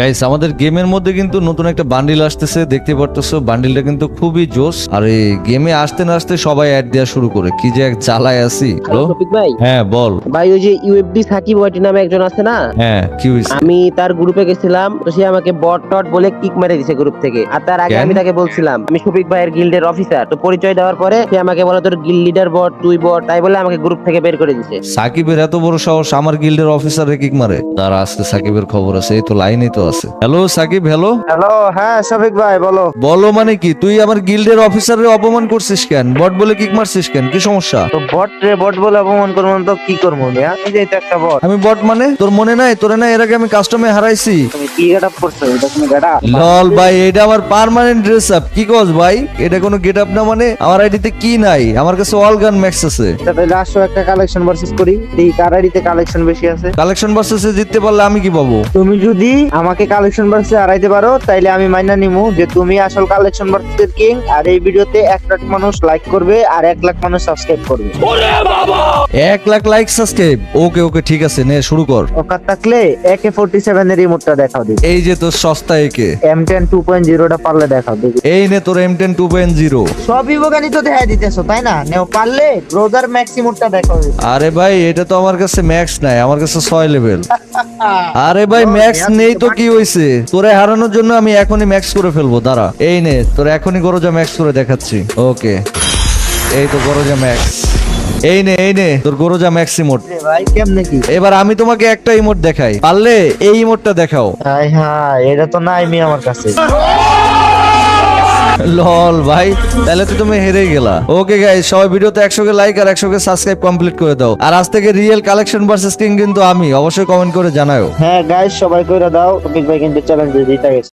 Guys আমাদের গেমের মধ্যে কিন্তু নতুন একটা বান্ডিল আসতেছে দেখতে পারতেছো বান্ডিলটা কিন্তু খুবই জোস। আর এই গেমে আসতে না আসতে সবাই অ্যাড দেওয়া শুরু করে। কি যে এক জ্বালায় আছি। ভাই। হ্যাঁ বল। ভাই ওই যে ইউএফডি সাকিব ওয়াইটি নামে একজন আছে না? হ্যাঁ কি হয়েছে আমি তার গ্রুপে গেছিলাম তো সে আমাকে বট টট বলে কিক মেরে দিছে গ্রুপ থেকে। আর তার আগে আমি তাকে বলছিলাম আমি শফিক ভাইয়ের গিল্ডের অফিসার তো পরিচয় দেওয়ার পরে সে আমাকে বলে তোর গিল্ড লিডার বট তুই বট তাই বলে আমাকে গ্রুপ থেকে বের করে দিছে। সাকিবের এত বড় সাহস আমার গিল্ডের অফিসারে কিক মারে? তার আজকে সাকিবের খবর আছে এই তো লাইনেই তো আছে। হ্যালো সাকিব হ্যালো হ্যালো হ্যাঁ শফিক ভাই বলো। বলো মানে কি তুই আমার গিল্ডের অফিসারের অপমান করছিস কেন? বট বলে কিক মারছিস কেন? কি সমস্যা? তো বট রে বট বলে অপমান করব না তো কি করব? মিয়া? এই যে এটা একটা বট। আমি বট মানে? তোর মনে নাই? তোরে না এর আগে আমি কাস্টমে হারাইছি। তুমি কি গেট আপ করছ? এটা তুমি গেট আপ লল ভাই এটা আমার পার্মানেন্ট ড্রেস আপ কি কস ভাই? এটা কোনো গেট আপ না মানে? আমার আইডিতে কি নাই? আমার কাছে অল গান ম্যাক্স আছে। তাহলে আসো একটা কালেকশন ভার্সেস করি। এই কার আইডিতে কালেকশন বেশি আছে? কালেকশন ভার্সেসে জিততে পারলে আমি কি পাবো? তুমি যদি আমাকে কালেকশন ভার্সে হারাইতে পারো তাইলে আমি মাইনা নিমু যে তুমি আসল কালেকশন ভার্সেসের কিং আর এই ভিডিওতে এক লাখ মানুষ লাইক করবে আর এক লাখ মানুষ সাবস্ক্রাইব করবে। এক lakh like subscribe okay okay ঠিক আছে নে শুরু কর। ওকার থাকলে একে ফোর্টি সেভেন এর রিমোটটা দেখাও দেখি। এই যে তোর সস্তা একে এম টেন টু পয়েন্ট জিরোটা পারলে দেখাও দেখি। এই নে তোর M ten two point zero সবই বোগানি তো দেখা দিতেছো তাই না? নেও পারলে ব্রোজার ম্যাক্সিমুটটা দেখাও দেখি। আরে ভাই এটা তো আমার কাছে ম্যাক্স নাই আমার কাছে ছয় লেভেল আরে ভাই ম্যাক্স নেই তো কি হইছে? তোরে হারানোর জন্য আমি এখনই ম্যাক্স করে ফেলব দাঁড়া। এই নে তোর এখনই গরজা ম্যাক্স করে দেখাচ্ছি। ওকে। এই তো গরজা ম্যাক্স এই নে এই নে তোর গরজা ম্যাক্স ইমোট ভাই কেমনে কি? এবার আমি তোমাকে একটা ইমোট দেখাই। পারলে এই ইমোটটা দেখাও। হাই হাই এটা তো নাই আমি আমার কাছে। লল ভাই, তাহলে তো তুমি হেরে গেলা। ওকে গাইস সবাই ভিডিওতে একশো কে লাইক আর একশো কে সাবস্ক্রাইব কমপ্লিট করে দাও। আর আজ থেকে রিয়েল কালেকশন ভার্সেস কিং কিন্তু আমি, অবশ্যই কমেন্ট করে জানাও হ্যাঁ গাইস সবাই কইরা দাও। টপিক ভাই কিন্তু চ্যালেঞ্জ দিতে গেছে।